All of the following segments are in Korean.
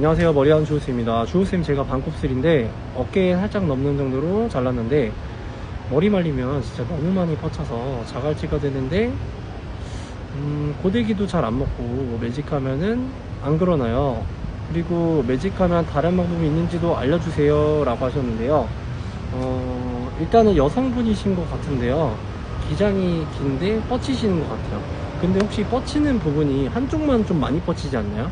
안녕하세요. 머리하는 주호쌤입니다. 주호쌤 제가 반곱슬인데 어깨에 살짝 넘는 정도로 잘랐는데 머리 말리면 진짜 너무 많이 뻗쳐서 자갈치가 되는데 음, 고데기도 잘 안 먹고 매직하면은 안 그러나요? 그리고 매직하면 다른 방법이 있는지도 알려주세요 라고 하셨는데요. 어, 일단은 여성분이신 것 같은데요. 기장이 긴데 뻗치시는 것 같아요. 근데 혹시 뻗치는 부분이 한쪽만 좀 많이 뻗치지 않나요?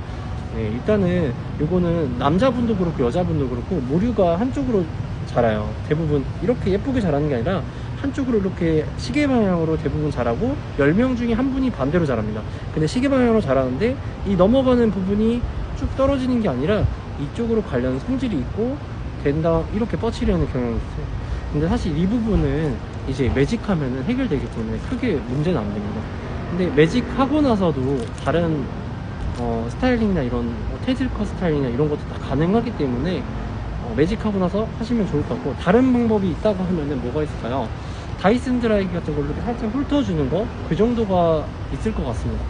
네, 일단은 요거는 남자분도 그렇고 여자분도 그렇고 모류가 한쪽으로 자라요. 대부분 이렇게 예쁘게 자라는 게 아니라 한쪽으로 이렇게 시계 방향으로 대부분 자라고 10명 중에 한 분이 반대로 자랍니다. 근데 시계 방향으로 자라는데 이 넘어가는 부분이 쭉 떨어지는 게 아니라 이쪽으로 관련 성질이 있고 된다 이렇게 뻗치려는 경향이 있어요. 근데 사실 이 부분은 이제 매직하면은 해결되기 때문에 크게 문제는 안 됩니다. 근데 매직하고 나서도 다른 어, 스타일링이나 이런 뭐 테슬커 스타일링이나 이런 것도 다 가능하기 때문에 어, 매직하고 나서 하시면 좋을 것 같고 다른 방법이 있다고 하면은 뭐가 있을까요? 다이슨 드라이기 같은 걸로 살짝 훑어주는 거 그 정도가 있을 것 같습니다.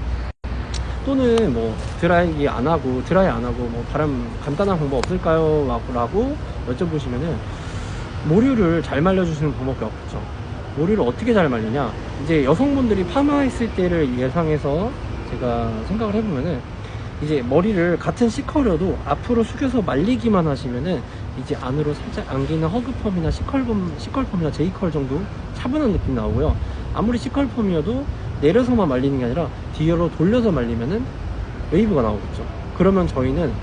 또는 뭐 드라이기 안 하고 드라이 안 하고 뭐 다른 간단한 방법 없을까요? 라고 여쭤보시면은 모류를 잘 말려주시는 방법이 없죠. 모류를 어떻게 잘 말리냐? 이제 여성분들이 파마했을 때를 예상해서 제가 생각을 해보면은 이제 머리를 같은 C컬이어도 앞으로 숙여서 말리기만 하시면은 이제 안으로 살짝 안기는 허그펌이나 C컬펌, C컬펌이나 J컬 정도 차분한 느낌 나오고요. 아무리 C컬펌이어도 내려서만 말리는 게 아니라 뒤로 돌려서 말리면은 웨이브가 나오겠죠. 그러면 저희는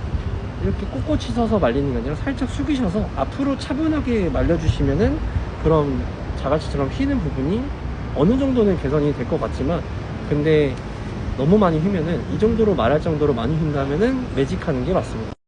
이렇게 꼿꼿이 서서 말리는 게 아니라 살짝 숙이셔서 앞으로 차분하게 말려주시면은 그런 자갈치처럼 휘는 부분이 어느 정도는 개선이 될 것 같지만 근데 너무 많이 휘면은 이 정도로 말할 정도로 많이 휜다면은 매직하는 게 맞습니다.